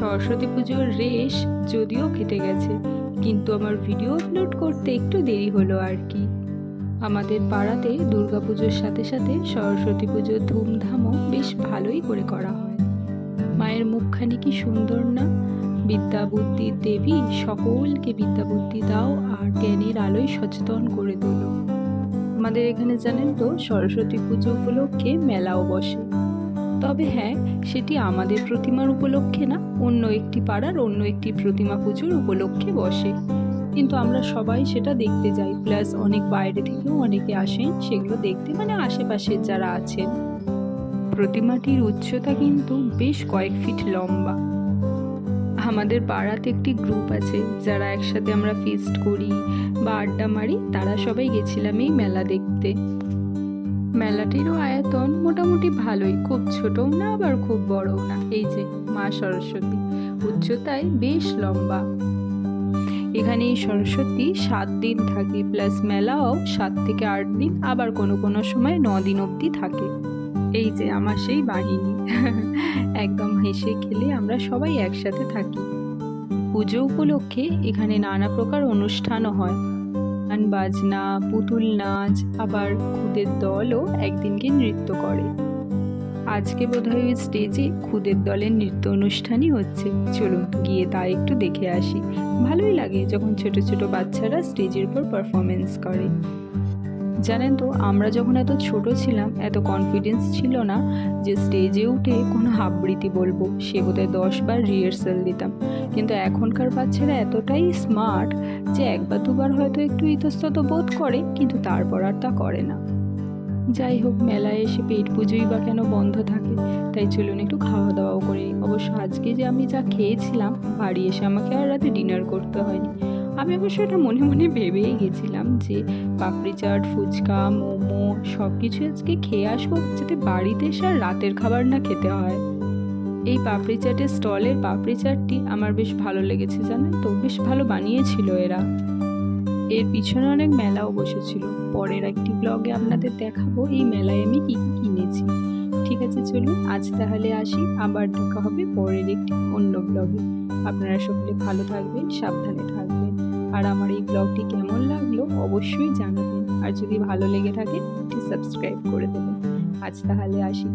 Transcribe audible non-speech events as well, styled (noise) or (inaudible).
সরস্বতী পুজোর রেশ যদিও কেটে গেছে, কিন্তু আমার ভিডিও আপলোড করতে একটু দেরি হলো আর কি। আমাদের পাড়াতে দুর্গাপুজোর সাথে সাথে সরস্বতী পুজোর ধুমধামও বেশ ভালোই করে করা হয়। মায়ের মুখখানি কি সুন্দর না? বিদ্যা বুদ্ধির দেবী সকলকে বিদ্যা বুদ্ধি দাও আর জ্ঞানের আলোয় সচেতন করে তোলো। আমাদের এখানে জানেন তো, সরস্বতী পুজো উপলক্ষে মেলাও বসে। তবে হ্যাঁ সেটি আমাদের প্রতিমার উপলক্ষে না, অন্য একটি পাড়ার অন্য একটি প্রতিমা পুজোর উপলক্ষে বসে। কিন্তু আমরা সবাই সেটা দেখতে যাই, প্লাস অনেক বাইরে থেকেও অনেকে আসেন, সেগুলো দেখতে মানে আশেপাশের যারা আছেন। প্রতিমাটির উচ্চতা কিন্তু বেশ কয়েক ফিট লম্বা। আমাদের পাড়াতে একটি গ্রুপ আছে, যারা একসাথে আমরা ফিস্ট করি বা আড্ডা মারি, তারা সবাই গেছিলাম এই মেলা দেখতে। মেলাটিরও আয়তন মোটামুটি ভালোই, খুব ছোটও না, আবার খুব বড়ও না। এই যে, মা সরস্বতী, উচ্চতায় বেশ লম্বা। এখানে এই সরস্বতী সাত দিন থাকে, প্লাস মেলাও সাত থেকে আট দিন, আবার কোনো কোনো সময় ন দিন অবধি থাকে। এই যে, আমার সেই বাহিনী। (laughs) একদম হেসে খেলে আমরা সবাই একসাথে থাকি। পুজো উপলক্ষে এখানে নানা প্রকার অনুষ্ঠানও হয়। গান, বাজনা, পুতুল নাচ, আবার খুদের দলও একদিনকে নৃত্য করে। আজকে বোধহয় ওই স্টেজে খুদের দলের নৃত্য অনুষ্ঠানই হচ্ছে। চলুন, গিয়ে তা একটু দেখে আসি। ভালোই লাগে যখন ছোট ছোট বাচ্চারা স্টেজের উপর পারফরমেন্স করে। জানেন তো, আমরা যখন এত ছোট ছিলাম, এত কনফিডেন্স ছিল না যে স্টেজে উঠে কোনো আবৃত্তি বলব। সে বোধহয় দশ বার রিহার্সাল দিতাম। কিন্তু এখনকার বাচ্চারা এতটাই স্মার্ট যে একবার দুবার হয়তো একটু ইতস্তত বোধ করে, কিন্তু তারপর আর তা করে না। যাই হোক, মেলায় এসে পেট পুজোই বা কেন বন্ধ থাকে, তাই চলুন একটু খাওয়া দাওয়াও করি। অবশ্য আজকে যে আমি যা খেয়েছিলাম, বাড়ি এসে আমাকে আর রাতে ডিনার করতে হয়নি। আমি অবশ্য এটা মনে মনে ভেবেই গেছিলাম যে পাপড়ি চাট, ফুচকা, মোমো সব কিছু আজকে খেয়ে আসব যাতে বাড়িতে এসে আর রাতের খাবার না খেতে হয়। এই পাপড়ি চাটের স্টলের পাপড়ি চাটটি আমার বেশ ভালো লেগেছে জানেন তো, বেশ ভালো বানিয়েছিল এরা। এর পিছনে অনেক মেলাও বসেছিল। পরের একটি ব্লগে আপনাদের দেখাবো এই মেলায় আমি কী কী কিনেছি। ঠিক আছে, চলুন আজ তাহলে আসি। আবার দেখা হবে পরের একটি অন্য ব্লগে আপনারা সকলে ভালো থাকবেন, সাবধানে থাকবেন। আর আমার এই ব্লগটি কেমন লাগল অবশ্যই জানাবেন। আর যদি ভালো লেগে থাকে সাবস্ক্রাইব করে দেবেন। আজ তাহলে আসি।